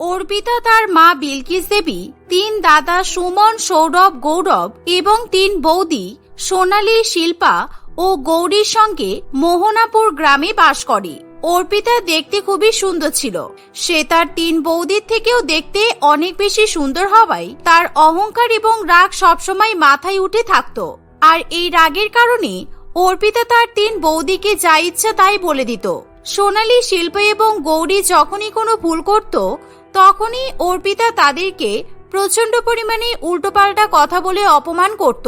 অর্পিতা তার মা বিলকিস দেবী, তিন দাদা সুমন, সৌরভ, গৌরব এবং তিন বৌদি, সোনালী, শিল্পা ও গৌরীর সঙ্গে মোহনাপুর গ্রামে বাস করে। অর্পিতা দেখতে খুবই সুন্দর ছিল। সে তার তিন বৌদির থেকেও দেখতে অনেক বেশি সুন্দর হওয়ায় তার অহংকার এবং রাগ সবসময় মাথায় উঠে থাকতো। আর এই রাগের কারণে অর্পিতা তার তিন বৌদিকে যা ইচ্ছা তাই বলে দিত। সোনালী, শিল্প এবং গৌরী যখনই কোনো ভুল করত তখনই অর্পিতা তাদেরকে প্রচণ্ড পরিমাণে উল্টোপাল্টা কথা বলে অপমান করত,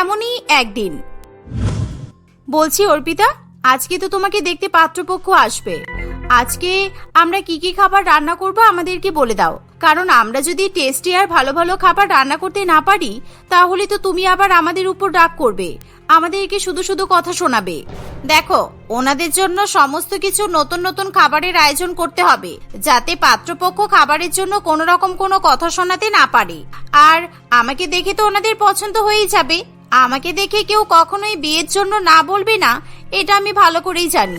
এমনই একদিন। বলছি, অর্পিতা, আজকে তো তোমাকে দেখতে পাত্রপক্ষ আসবে। আজকে আমরা কি কি খাবার রান্না করব আমাদেরকে বলে দাও। কারণ আমরা যদি টেস্টি আর ভালো ভালো খাবার রান্না করতে না পারি, তাহলে তো তুমি আবার আমাদের উপর ডাক করবে। আমাদেরকে শুধু শুধু কথা শোনাবে। দেখো, ওনাদের জন্য সমস্ত কিছু নতুন নতুন খাবারের আয়োজন করতে হবে, যাতে পাত্রপক্ষ খাবারের জন্য কোনো রকম কোনো কথা শোনাতে না পারে। আর আমাকে দেখে তো ওনাদের পছন্দ হয়েই যাবে। আমাকে দেখে কেউ কখনোই বিয়ের জন্য না বলবে না, এটা আমি ভালো করেই জানি।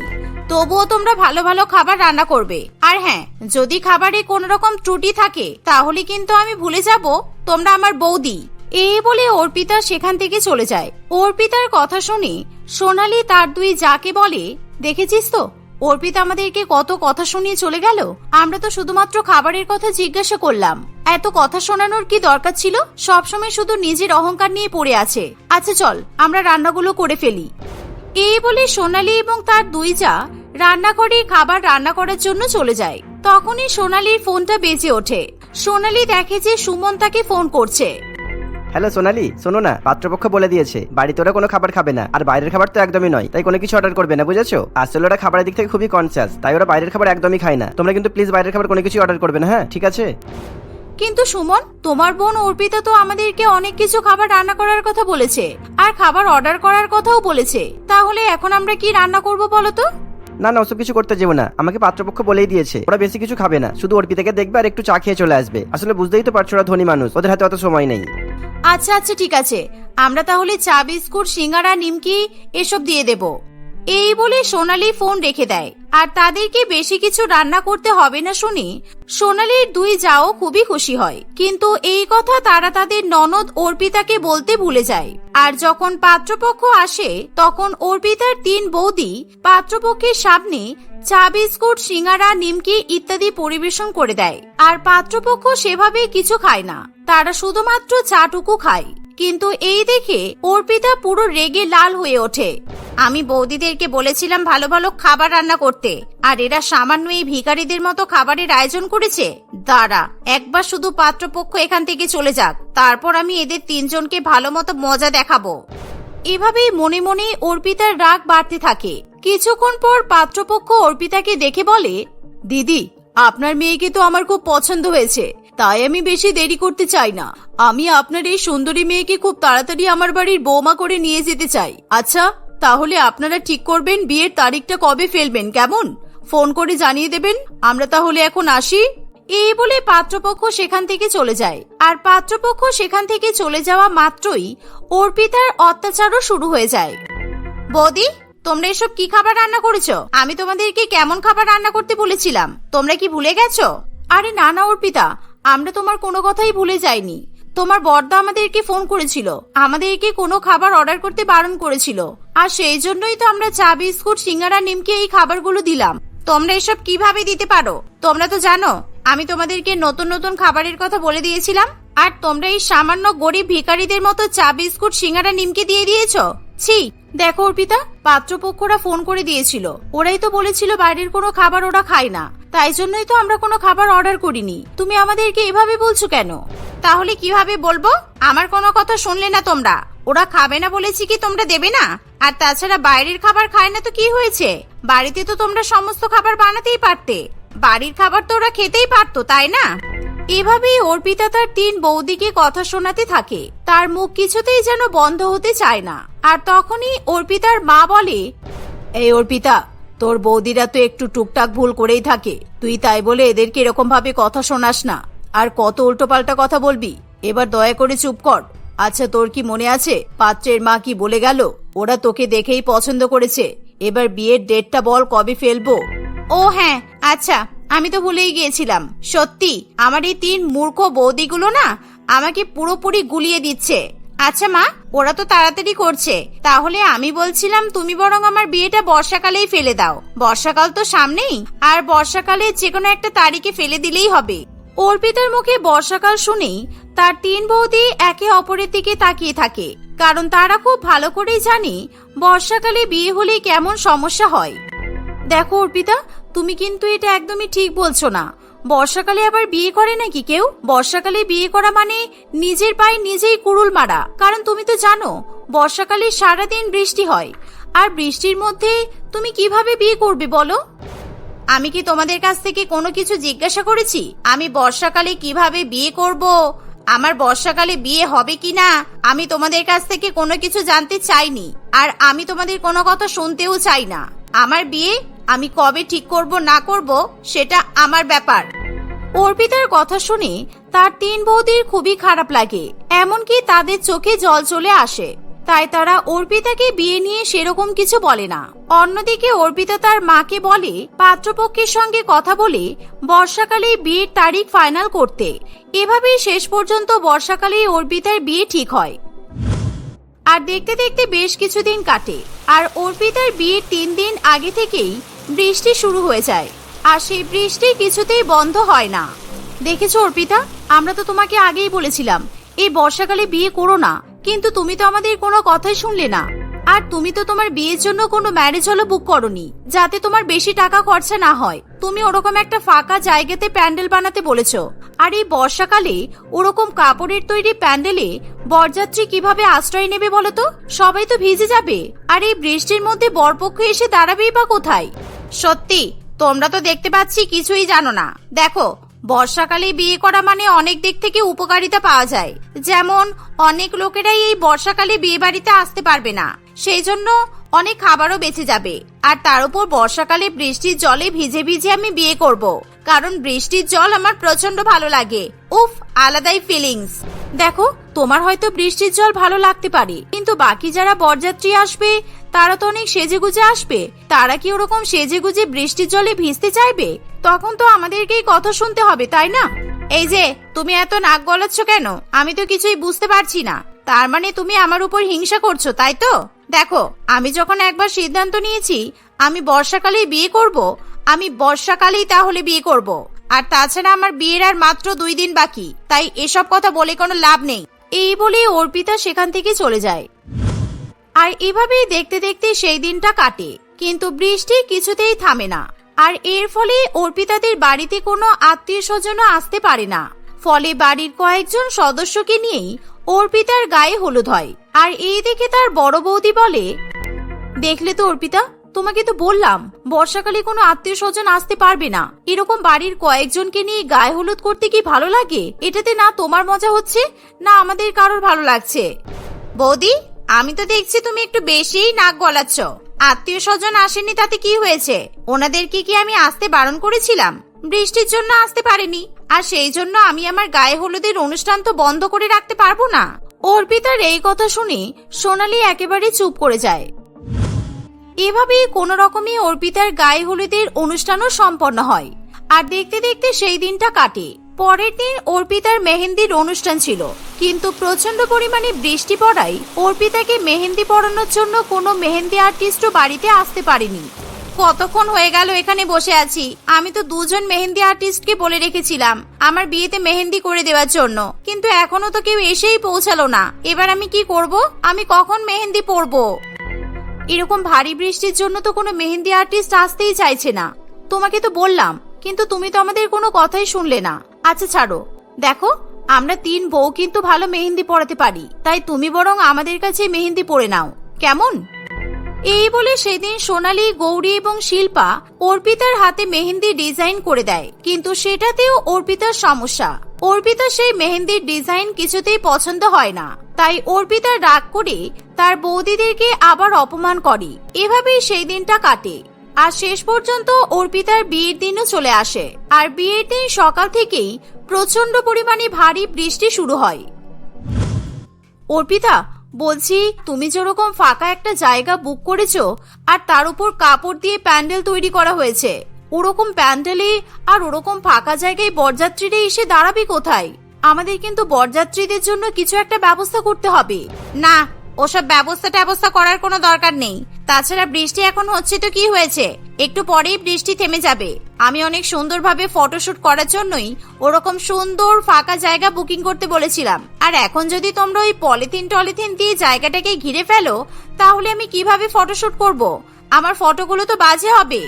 তবুও তোমরা ভালো ভালো খাবার রান্না করবে। আর হ্যাঁ যদি খাবারে কোনো রকম ত্রুটি থাকে, তাহলে কিন্তু আমি ভুলে যাব, তোমরা আমার বৌদি। এই বলে অর্পিতা সেখান থেকে চলে যায়। অর্পিতার কথা শুনে সোনালি তার দুই যাকে বলে, দেখেছিস তো, অর্পিতা আমাদেরকে কত কথা শুনিয়ে চলে গেল? আমরা তো শুধুমাত্র খাবারের কথা জিজ্ঞাসা করলাম। এত কথা শোনানোর কি দরকার ছিল? সবসময় শুধু নিজের অহংকার নিয়ে পড়ে আছে। আচ্ছা চল, আমরা রান্নাগুলো করে ফেলি। এই বলে সোনালি এবং তার দুই যা রান্নাঘরে খাবার রান্না করার জন্য চলে যায়। তখনই সোনালির ফোনটা বেজে ওঠে। সোনালি দেখে যে সুমন তাকে ফোন করছে। হ্যালো সোনালি শোনো না পাত্রপক্ষ বলে দিয়েছে বাড়িতে ওরা কোনো খাবার খাবে না আর বাইরের খাবার তো একদমই নয় তাই কোনো কিছু অর্ডার করবে না বুঝেছ? আসলে ওরা খাবারের দিক থেকে খুবই কনসিয়াস তাই ওরা বাইরের খাবার একদমই খায় না। তোমরা কিন্তু প্লিজ বাইরের খাবার কোনো কিছু অর্ডার করবে না হ্যাঁ ঠিক আছে? কিন্তু সুমন তোমার বোন অর্পিতা তো আমাদেরকে অনেক কিছু খাবার রান্না করার কথা বলেছে আর খাবার অর্ডার করার কথাও বলেছে। তাহলে এখন আমরা কি রান্না করব বলো তো? না না, ওসব কিছু করতে যাব না। আমাকে পাত্রপক্ষ বলেই দিয়েছে। ওরা বেশি কিছু খাবে না। শুধু অর্পিতাকে দেখবে আর একটু চা খেয়ে চলে আসবে। আসলে বুঝতেই তো পারছ ওরা ধনী মানুষ। ওদের হাতে অত সময় নেই। আচ্ছা আচ্ছা ঠিক আছে। আমরা তাহলে চা, বিস্কুট, সিঙ্গারা, নিমকি এসব দিয়ে দেব। এই বলে সোনালি ফোন রেখে দেয়। আর তাদেরকে বেশি কিছু রান্না করতে হবে না শুনে, সোনালির দুই যাও খুবই খুশি হয়। কিন্তু এই কথা তারা তাদের ননদ অর্পিতাকে বলতে ভুলে যায়। আর যখন পাত্রপক্ষ আসে, তখন অর্পিতার তিন বৌদি পাত্রপক্ষের সামনে চা, বিস্কুট, সিঙ্গারা, নিমকি ইত্যাদি পরিবেশন করে দেয়। আর পাত্রপক্ষ সেভাবে কিছু খায় না। তারা শুধুমাত্র চাটুকু খায়। কিন্তু এই দেখে অর্পিতা পুরো রেগে লাল হয়ে ওঠে। আমি বৌদিদেরকে বলেছিলাম ভালো ভালো খাবার রান্না করতে, আর এরা সামান্য এই ভিখারিদের মতো খাবারের আয়োজন করেছে। দাঁড়া, একবার শুধু পাত্রপক্ষ এখান থেকে চলে যাক, তারপর আমি এদের তিনজনকে ভালো মতো মজা দেখাবো। এভাবেই মনে মনে অর্পিতার রাগ বাড়তে থাকে। কিছুক্ষণ পর পাত্রপক্ষ অর্পিতাকে দেখে বলে, দিদি, আপনার মেয়েকে তো আমার খুব পছন্দ হয়েছে। তাই আমি বেশি দেরি করতে চাই না। আমি আপনার এই সুন্দরী মেয়েকে খুব তাড়াতাড়ি আমার বাড়ির বৌমা করে নিয়ে যেতে চাই। আচ্ছা তাহলে আপনারা ঠিক করবেন বিয়ের তারিখটা কবে ফেলবেন, কেমন? ফোন করে জানিয়ে দেবেন। আমরা তাহলে এখন আসি। এই বলে পাত্রপক্ষ সেখান থেকে চলে যায়। আর পাত্রপক্ষ সেখান থেকে চলে যাওয়া মাত্রই অর্পিতার অত্যাচারও শুরু হয়ে যায়। বৌদি, তোমরা এসব কি খাবার রান্না করেছ? আমি তোমাদেরকে কেমন খাবার রান্না করতে বলেছিলাম। তোমরা কি ভুলে গেছো? আরে না না, অর্পিতা। আমরা তোমার কোনো কথাই ভুলে যাইনি। তোমার বর্দা আমাদেরকে ফোন করেছিল। আমাদেরকে কোনো খাবার অর্ডার করতে বারণ করেছিল। আর সেই জন্যই তো আমরা চা, বিস্কুট, সিঙ্গারা, নিমকে এই খাবারগুলো দিলাম। তোমরা এসব কীভাবে দিতে পারো? তোমরা তো জানো, আমি তোমাদেরকে নতুন নতুন খাবারের কথা বলে দিয়েছিলাম। আর তোমরা এই সামান্য গরিব ভিখারিদের মতো চা, বিস্কুট, সিঙ্গারা, নিমকে দিয়ে দিয়েছ? ছি, দেখো অর্পিতা, পাত্রপক্ষরা ফোন করে দিয়েছিল। ওরাই তো বলেছিল বাইরের কোনো খাবার ওরা খায় না। তাই জন্যই তো আমরা কোনো খাবার অর্ডার করিনি। তুমি আমাদেরকে এভাবে বলছো কেন? তাহলে কীভাবে বলব? আমার কোনো কথা শুনলে না তোমরা। ওরা খাবে না বলেছি কি তোমরা দেবে না? আর তাছাড়া বাইরের খাবার খায় না তো কি হয়েছে? বাড়িতে তো তোমরা সমস্ত খাবার বানাতেই পারতে। বাড়ির খাবার তো ওরা খেতেই পারতো, তাই না? এভাবেই অর্পিতা তার তিন বৌদিকে কথা শোনাতে থাকে। তার মুখ কিছুতেই যেন বন্ধ হতে চায় না। আর তখনই অর্পিতার মা বলে, এই অর্পিতা তোর বৌদিরা তো একটু টুকটাক ভুল করেই থাকে। তুই তাই বলে এদেরকে এরকম ভাবে কথা শোনাস না। আর কত উল্টোপাল্টা কথা বলবি? এবার দয়া করে চুপ কর। আচ্ছা তোর কি মনে আছে? পাত্রের মা কি বলে গেল? ওরা তোকে দেখেই পছন্দ করেছে। এবার বিয়ের ডেটটা বল, কবে ফেলব? ও হ্যাঁ আচ্ছা আমি তো ভুলেই গিয়েছিলাম। সত্যি, আমার এই তিন মূর্খ বৌদিগুলো না আমাকে পুরোপুরি গুলিয়ে দিচ্ছে। আচ্ছা মা, ওরা তো তাড়াতাড়ি করছে। তাহলে আমি বলছিলাম তুমি বরং আমার বিয়েটা বর্ষাকালেই ফেলে দাও। বর্ষাকাল তো সামনেই, আর বর্ষাকালে যে কোনো একটা তারিখে ফেলে দিলেই হবে। অর্পিতার মুখে বর্ষাকাল শুনেই তার তিন বৌদি একে অপরের দিকে তাকিয়ে থাকে, কারণ তারা খুব ভালো করেই জানে বর্ষাকালে বিয়ে হলে কেমন সমস্যা হয়। দেখো অর্পিতা, তুমি কিন্তু এটা একদমই ঠিক বলছো না। বর্ষাকালে আবার বিয়ে করে নাকি কেউ? বর্ষাকালে বিয়ে করা মানে নিজের পায়ে নিজেই কুড়ুল মারা। কারণ তুমি তো জানো, বর্ষাকালে সারাদিন বৃষ্টি হয়। আর বৃষ্টির মধ্যে তুমি কীভাবে বিয়ে করবে বলো? আমি কি তোমাদের কাছ থেকে কোনো কিছু জিজ্ঞাসা করেছি? আমি বর্ষাকালে কীভাবে বিয়ে করব? আমার বর্ষাকালে বিয়ে হবে কি না? আমি তোমাদের কাছ থেকে কোনো কিছু জানতে চাইনি। আর আমি তোমাদের কোনো কথা শুনতেও চাই না। আমার বিয়ে আমি কবে ঠিক করব, না করব, সেটা আমার ব্যাপার। অর্পিতার কথা শুনে তার তিন বৌদির খুবই খারাপ লাগে। এমনকি তাদের চোখে জল চলে আসে। তাই তারা অর্পিতাকে বিয়ে নিয়ে সেরকম কিছু বলে না। অন্যদিকে অর্পিতা তার মাকে বলে, পাত্রপক্ষের সঙ্গে কথা বলে বর্ষাকালে বিয়ের তারিখ ফাইনাল করতে। এভাবেই শেষ পর্যন্ত বর্ষাকালে অর্পিতার বিয়ে ঠিক হয়। আর দেখতে দেখতে বেশ কিছুদিন কাটে। আর অর্পিতার বিয়ের তিন দিন আগে থেকেই বৃষ্টি শুরু হয়ে যায়। আর সেই বৃষ্টি কিছুতেই বন্ধ হয় না। দেখেছ অর্পিতা? আমরা তো তোমাকে আগেই বলেছিলাম, এই বর্ষাকালে বিয়ে করো না। কিন্তু তুমি তো আমাদের কোনো কথাই শুনলে না। আর তুমি তো তোমার বিয়ের জন্য কোনো ম্যারেজ হলো বুক করনি, যাতে তোমার বেশি টাকা খরচা না হয়। তুমি ওরকম একটা ফাঁকা জায়গাতে প্যান্ডেল বানাতে বলেছ। আর এই বর্ষাকালে ওরকম কাপড়ের তৈরি প্যান্ডেলে বরযাত্রী কীভাবে আশ্রয় নেবে বলো তো সবাই তো ভিজে যাবে। আর এই বৃষ্টির মধ্যে বরপক্ষ এসে দাঁড়াবেই বা কোথায়? সত্যি, তোমরা তো দেখতে পাচ্ছি কিছুই জানো না। দেখো, বর্ষাকালে বিয়ে করা মানে অনেক দিক থেকে উপকারিতা পাওয়া যায়। যেমন, অনেক লোকেরাই এই বর্ষাকালে বিয়ে বাড়িতে আসতে পারবে না। সেই জন্য অনেক খাবারও বেঁচে যাবে। আর তার উপর বর্ষাকালে বৃষ্টির জলে ভিজে ভিজে আমি বিয়ে করব। কারণ বৃষ্টির জল আমার প্রচণ্ড ভালো লাগে। উফ, আলাদাই ফিলিংস দেখো, তোমার হয়তো বৃষ্টির জল ভালো লাগতে পারে, কিন্তু বাকি যারা বরযাত্রী আসবে, তারা তো অনেক সেজে গুজে আসবে। তারা কি ওরকম সেজে গুজে বৃষ্টির জলে ভিজতে চাইবে? তখন তো আমাদেরকেই কথা শুনতে হবে, তাই না? এই যে, তুমি এত নাক গলাচ্ছ কেন? আমি তো কিছুই বুঝতে পারছি না। তার মানে তুমি আমার উপর হিংসা করছ, তাই তো? দেখো, আমি যখন একবার সিদ্ধান্ত নিয়েছি, আমি বর্ষাকালেই বিয়ে করব আমি বর্ষাকালেই তাহলে বিয়ে করব। আর তাছাড়া আমার বিয়ের আর মাত্র দুই দিন বাকি, তাই এসব কথা বলে কোনো লাভ নেই। এই বলে অর্পিতা সেখান থেকে চলে যায়। আর এভাবেই দেখতে দেখতে সেই দিনটা কাটে, কিন্তু বৃষ্টি কিছুতেই থামে না। আর এর ফলে অর্পিতাদের বাড়িতে কোনো আত্মীয় স্বজনও আসতে পারে না। ফলে বাড়ির কয়েকজন সদস্যকে নিয়েই অর্পিতার গায়ে হলুদ হয়। আর এই দেখে তার বড় বৌদি বলে, দেখলে তো অর্পিতা তোমাকে তো বললাম, বর্ষাকালে কোনো আত্মীয় স্বজন আসতে পারবে না। এরকম বাড়ির কয়েকজনকে নিয়ে গায়ে হলুদ করতে কি ভালো লাগে? এটাতে না তোমার মজা হচ্ছে, না আমাদের কারোর ভালো লাগছে। বৌদি, আমি তো দেখছি তুমি একটু বেশিই নাক গলাচ্ছ। আত্মীয় স্বজন আসেনি তাতে কি হয়েছে? ওনাদেরকে কি আমি আসতে বারণ করেছিলাম? বৃষ্টির জন্য আসতে পারেনি, আর সেই জন্য আমি আমার গায়ে হলুদের অনুষ্ঠান তো বন্ধ করে রাখতে পারব না। অর্পিতার এই কথা শুনে সোনালি একেবারে চুপ করে যায়। এভাবেই কোনো রকমে অর্পিতার গায়ে হলুদের অনুষ্ঠানও সম্পন্ন হয়। আর দেখতে দেখতে সেই দিনটা কাটে। পরের দিন অর্পিতার মেহেন্দির অনুষ্ঠান ছিল। কিন্তু প্রচণ্ড পরিমাণে বৃষ্টি পড়ায় অর্পিতাকে মেহেন্দি পড়ানোর জন্য কোনো মেহেন্দি আর্টিস্টও বাড়িতে আসতে পারেনি। কতক্ষণ হয়ে গেল এখানে বসে আছি। আমি তো দুজন মেহেন্দি আর্টিস্টকে বলে রেখেছিলাম আমার বিয়েতে মেহেন্দি করে দেওয়ার জন্য। কিন্তু এখনও তো কেউ এসেই পৌঁছালো না। এবার আমি কি করব? আমি কখন মেহেন্দি পরবো? এরকম ভারী বৃষ্টির জন্য তো কোনো মেহেন্দি আর্টিস্ট আসতেই চাইছে না। তোমাকে তো বললাম, কিন্তু তুমি তো আমাদের কোনো কথাই শুনলে না। আচ্ছা ছাড়ো। দেখো, আমরা তিন বউ কিন্তু ভালো মেহেন্দি পড়াতে পারি, তাই তুমি বরং আমাদের কাছে মেহেন্দি পড়ে নাও। কেমন? এই বলে সেদিন সোনালী, গৌরী এবং শিল্পা অর্পিতার হাতে মেহেন্দি ডিজাইন করে দেয়, কিন্তু সেটাতেও অর্পিতার সমস্যা। অর্পিতা সেই মেহেন্দির ডিজাইন কিছুতেই পছন্দ হয় না। তাই অর্পিতা রাগ করে তার বৌদিদেরকে আবার অপমান করে। এভাবেই সেই দিনটা কাটে। আর শেষ পর্যন্ত অর্পিতার বিয়ের দিনও চলে আসে। আর বিয়ের দিন সকাল থেকেই প্রচণ্ড পরিমাণে ভারী বৃষ্টি শুরু হয়। অর্পিতা, বলছি, তুমি যেরকম ফাঁকা একটা জায়গা বুক করেছ, আর তার উপর কাপড় দিয়ে প্যান্ডেল তৈরি করা হয়েছে। ওরকম প্যান্ডেলে আর ওরকম ফাঁকা জায়গায় বরযাত্রীরা এসে দাঁড়াবে কোথায়? আমাদের কিন্তু বরযাত্রীদের জন্য কিছু একটা ব্যবস্থা করতে হবে। না, ওসব ব্যবস্থা ট্যাবস্থা করার কোনো দরকার নেই। তাছাড়া বৃষ্টি এখন হচ্ছে তো কি হয়েছে? একটু পরেই বৃষ্টি থেমে যাবে। আমি অনেক সুন্দরভাবে ফটোশুট করার জন্যই ওরকম সুন্দর ফাঁকা জায়গা বুকিং করতে বলেছিলাম। আর এখন যদি তোমরা ওই পলিথিন টলিথিন দিয়ে জায়গাটাকে ঘিরে ফেলো, তাহলে আমি কীভাবে ফটোশুট করব? আমার ফটোগুলো তো বাজে হবে।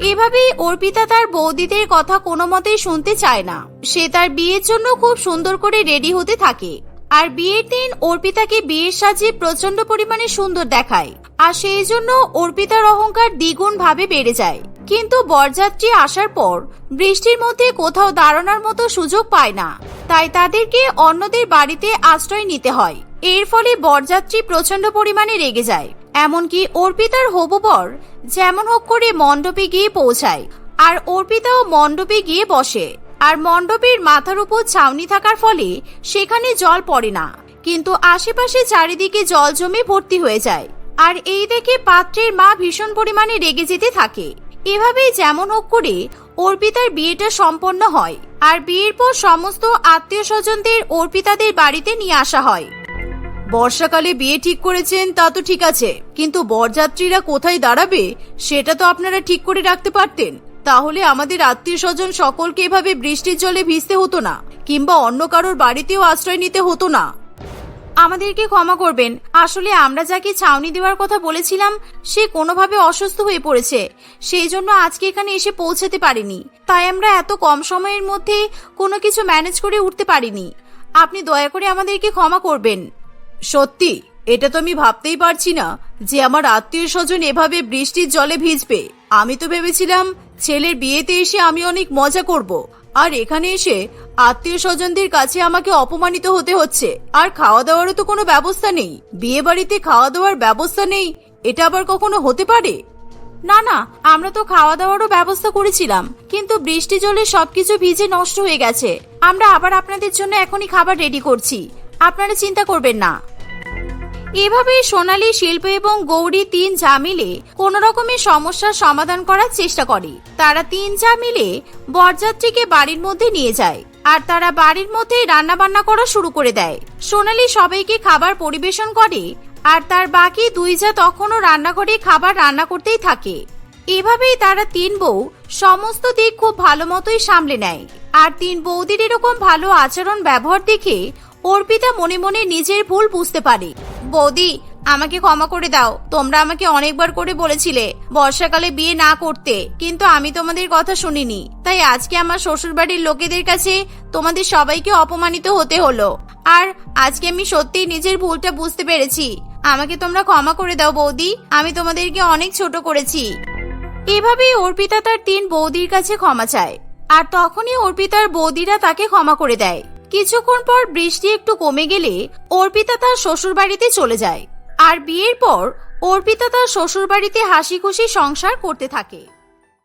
এভাবেই অর্পিতা তার বৌদিদের কথা কোনো মতেই শুনতে চায় না। সে তার বিয়ের জন্য খুব সুন্দর করে রেডি হতে থাকে। আর বিয়ের দিন অর্পিতাকে বিয়ের সাজে প্রচণ্ড পরিমাণে সুন্দর দেখায়। আর সেই জন্য অর্পিতার অহংকার দ্বিগুণ ভাবে বেড়ে যায়। কিন্তু বরযাত্রী আসার পর বৃষ্টির মধ্যে কোথাও দাঁড়ানোর মতো সুযোগ পায় না। তাই তাদেরকে অন্যদের বাড়িতে আশ্রয় নিতে হয়। এর ফলে বরযাত্রী প্রচণ্ড পরিমাণে রেগে যায়। এমনকি অর্পিতার হবু বর যেমন হোক করে মণ্ডপে গিয়ে পৌঁছায়, আর অর্পিতাও মণ্ডপে গিয়ে বসে, আর মণ্ডপের মাথার উপর ছাউনি থাকার ফলে সেখানে জল পড়ে না। কিন্তু আশেপাশে চারিদিকে জল জমে ভর্তি হয়ে যায়, আর এই দেখে পাত্রের মা ভীষণ পরিমাণে রেগে যেতে থাকে। এভাবেই যেমন হোক করে অর্পিতার বিয়েটা সম্পন্ন হয়, আর বিয়ের পর সমস্ত আত্মীয় স্বজনদের অর্পিতাদের বাড়িতে নিয়ে আসা হয়। বর্ষাকালে বিয়ে ঠিক করেছেন, তা তো ঠিক আছে। কিন্তু বরযাত্রীরা কোথায় দাঁড়াবে, সেটা তো আপনারা ঠিক করে রাখতে পারতেন। তাহলে আমাদের আত্মীয় স্বজন সকলকে এভাবে বৃষ্টির জলে ভিজতে হতো না, কিংবা অন্য কারোর বাড়িতেও আশ্রয় নিতে হতো না। আমাদেরকে ক্ষমা করবেন। আসলে আমরা যাকে ছাউনি দেওয়ার কথা বলেছিলাম, সে কোনোভাবে অসুস্থ হয়ে পড়েছে। সেই জন্য আজকে এখানে এসে পৌঁছাতে পারিনি। তাই আমরা এত কম সময়ের মধ্যে কোনো কিছু ম্যানেজ করে উঠতে পারিনি। আপনি দয়া করে আমাদেরকে ক্ষমা করবেন। সত্যি, এটা তো আমি ভাবতেই পারছি না যে আমার আত্মীয় স্বজন এভাবে বৃষ্টির জলে ভিজবে। আমি তো ভেবেছিলাম ছেলের বিয়েতে এসে আমি অনেক মজা করব। আর এখানে এসে আত্মীয় স্বজনদের কাছে আমাকে অপমানিত হতে হচ্ছে। আর খাওয়া দাওয়ারও তো কোনো ব্যবস্থা নেই। বিয়ে বাড়িতে খাওয়া দাওয়ার ব্যবস্থা নেই, এটা আবার কখনো হতে পারে? না না, আমরা তো খাওয়া দাওয়ারও ব্যবস্থা করেছিলাম, কিন্তু বৃষ্টি জলে সবকিছু ভিজে নষ্ট হয়ে গেছে। আমরা আবার আপনাদের জন্য এখনই খাবার রেডি করছি। আপনারা চিন্তা করবেন না। এভাবে সোনালী, শিল্প এবং গৌরী তিন যা মিলে কোন রকমের সমস্যার সমাধান করার চেষ্টা করে। তারা তিন যা মিলে বরযাত্রীকে বাড়ির মধ্যে নিয়ে যায় আর তারা বাড়ির মধ্যে রান্না বান্না করা শুরু করে দেয়। সোনালী সবাইকে খাবার পরিবেশন করে আর তার বাকি দুই যা তখনও রান্নাঘরে খাবার রান্না করতেই থাকে। এভাবেই তারা তিন বউ সমস্ত দিক খুব ভালো মতোই সামলে নেয়। আর তিন বৌদির এরকম ভালো আচরণ ব্যবহার দেখে অর্পিতা মনে মনে নিজের ভুল বুঝতে পারে। বৌদি, আমাকে ক্ষমা করে দাও। তোমরা আমাকে অনেকবার করে বলেছিলে বর্ষাকালে বিয়ে না করতে, কিন্তু আমি তোমাদের কথা শুনিনি। তাই আজকে আমার শ্বশুরবাড়ির লোকেদের কাছে তোমাদের সবাইকে অপমানিত হতে হলো। আর আজকে আমি সত্যিই নিজের ভুলটা বুঝতে পেরেছি। আমাকে তোমরা ক্ষমা করে দাও বৌদি, আমি তোমাদেরকে অনেক ছোট করেছি। এভাবেই অর্পিতা তার তিন বৌদির কাছে ক্ষমা চায়। আর তখনই অর্পিতার বৌদিরা তাকে ক্ষমা করে দেয়। কিছুক্ষণ পর বৃষ্টি একটু কমে গেলে অর্পিতা তার শ্বশুর বাড়িতে চলে যায়। আর বিয়ের পর অর্পিতা তার শ্বশুর বাড়িতে হাসি খুশি সংসার করতে থাকে।